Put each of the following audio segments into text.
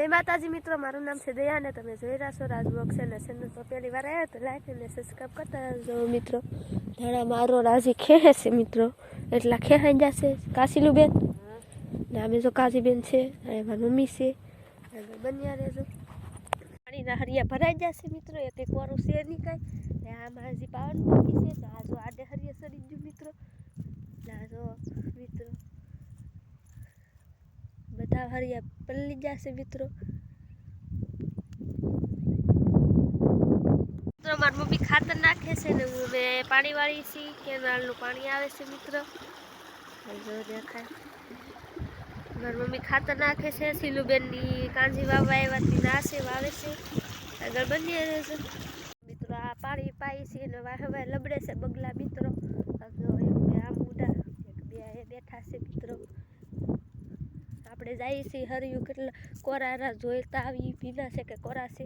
જય માતાજી, મિત્રો. મારું નામ છે દયા અને તમે જોઈ રહ્યા છો રાજભોગ અને ચેનલ પર પહેલી વાર આવ્યા તો લાઈક અને સબસ્ક્રાઈબ કરતા રહેજો, મિત્રો. ધાણા મારો રાજી ખેહે છે, મિત્રો. એટલા ખેહાઈ જશે. કાશીલું બેન ને અમે જો કાશીબેન છે અને મારી મમ્મી છે. બન્યા રહેજો. પાણીના હરિયા ભરાઈ જશે, મિત્રો. એક વારું છે નહીં કાંઈ. ને આમાં હજી પાવન છે, તો આ જો હરિયા સરી ગયું, મિત્રો ને આ જો મિત્રો બધા હરિયા પલ્લી જશે મિત્રો મિત્રો મારી મમ્મી ખાતર નાખે છે ને હું મેં પાણી વાળી છી કેનાલનું પાણી આવે છે મિત્રો દેખાય. મારી મમ્મી ખાતર નાખે છે સિલુબેનની કાંજી વાવવા આવ્યાથી નાશે વાવે છે. આગળ બની રહેશે. મિત્રો આ પાણી પાઈ છે ને વાહે લબડે છે બગલા મિત્રો આ જો એક બે આમ ઉડા એક બે એ બેઠા છે મિત્રો આપણે છે હરિયું કેટલા કોરારા જોઈતા આવી ભીના છે કે કોરા છે?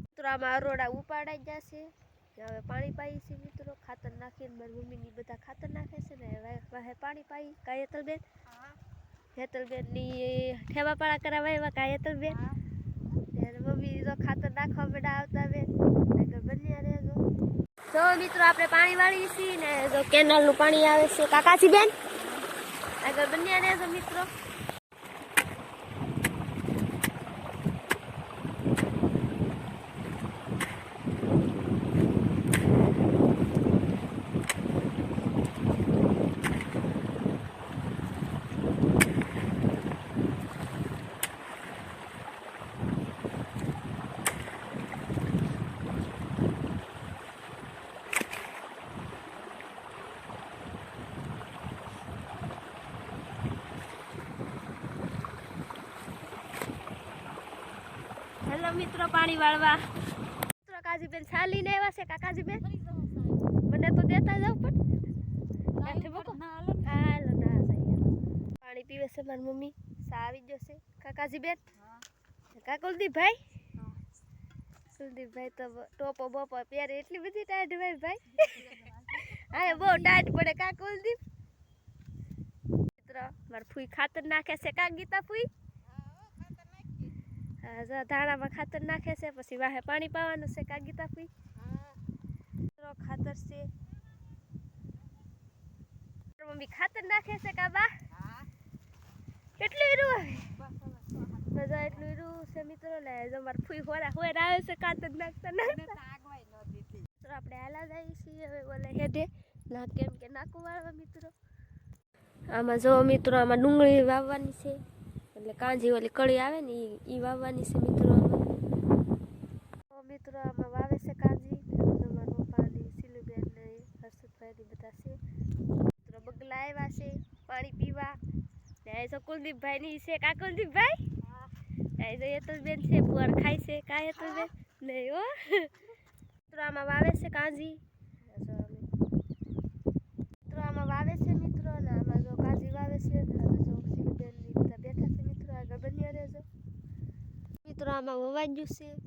મિત્રો આમાં અરોડા ઉપાડાઈ જશે હવે પાણી પાઈ છે મિત્રો. ખાતર નાખીને મારી મમ્મીની બધા ખાતર નાખે છે ને વાહે પાણી પાઈ. કાયતલબેન? હેતલબેનની ઠેવાપાળા કરાવવા એવા કાયતલબેન? હેતલબેન મમ્મી તો ખાતર નાખવા બેડા આવતા બેન બન્યા રહેજો. જો મિત્રો આપણે પાણી વાળી છીએ ને જો કેનાલનું પાણી આવે છે. કાકાજી બેન આગળ બન્યા રહેજો મિત્રો. હેલો મિત્રો પાણી વાળવા. મિત્રો કાજીબેન ચાલીને આવ્યા છે. કાકાજીબેન? મને તો દેતા જાવ પણ. હાલો ના. પાણી પીવે છે મારી મમ્મી. સા આવી જશે કાકાજીબેન? કા કુલદીપભાઈ? કુલદીપભાઈ તો ટોપો બોપો પહેરે એટલી બધી ટાઈટ ભાઈ ભાઈ. હા બહુ ટાઈટ પડે કા કુલદીપ? મિત્રો મારા ફૂઈ ખાતર નાખે છે. કા ગીતા ફૂઈ? ધાણામાં ખાતર નાખે છે પછી વાહે પાણી પાવાનું છે કાગીતા ફૂઈ. મિત્રો ખાતર છે. મમ્મી ખાતર નાખે છે કાબા? કેટલું ઈરું બધા એટલું ઈરું છે મિત્રો. ને જો મારી ફૂઈ હોરા હોર આવે છે ખાતર નાખતા નાખતા. આપણે હાલા જઈએ છીએ હવે બોલે હેડે ના કેમ કે નાખું વાળવા મિત્રો. આમાં જો મિત્રો આમાં ડુંગળી વાવવાની છે. એટલે કાંજી ઓલી કળી આવે ને ઈ વાવવાની છે મિત્રો મિત્રો આમાં વાવે છે કાંજી. મારા પપ્પાની સિલુબેન ને હર્ષદભાઈ બધા છે. મિત્રો બગલા આવ્યા છે પાણી પીવા. ને તો કુલદીપભાઈ ની છે. કા કુલદીપભાઈ? આ તો એ તો બેન છે. પુઆર ખાય છે. કા એ તો બેન નહીં હો. મિત્રો આમાં વાવે છે કાંજી. મિત્રો આમાં વાવે છે મિત્રો અને આમાં જો કાજી વાવે છે હવે જો સિલુબેનની બધા બેઠા છે મિત્રો આગળ બન્યા રહેજો મિત્રો આમાં વવાઈ ગયું છે.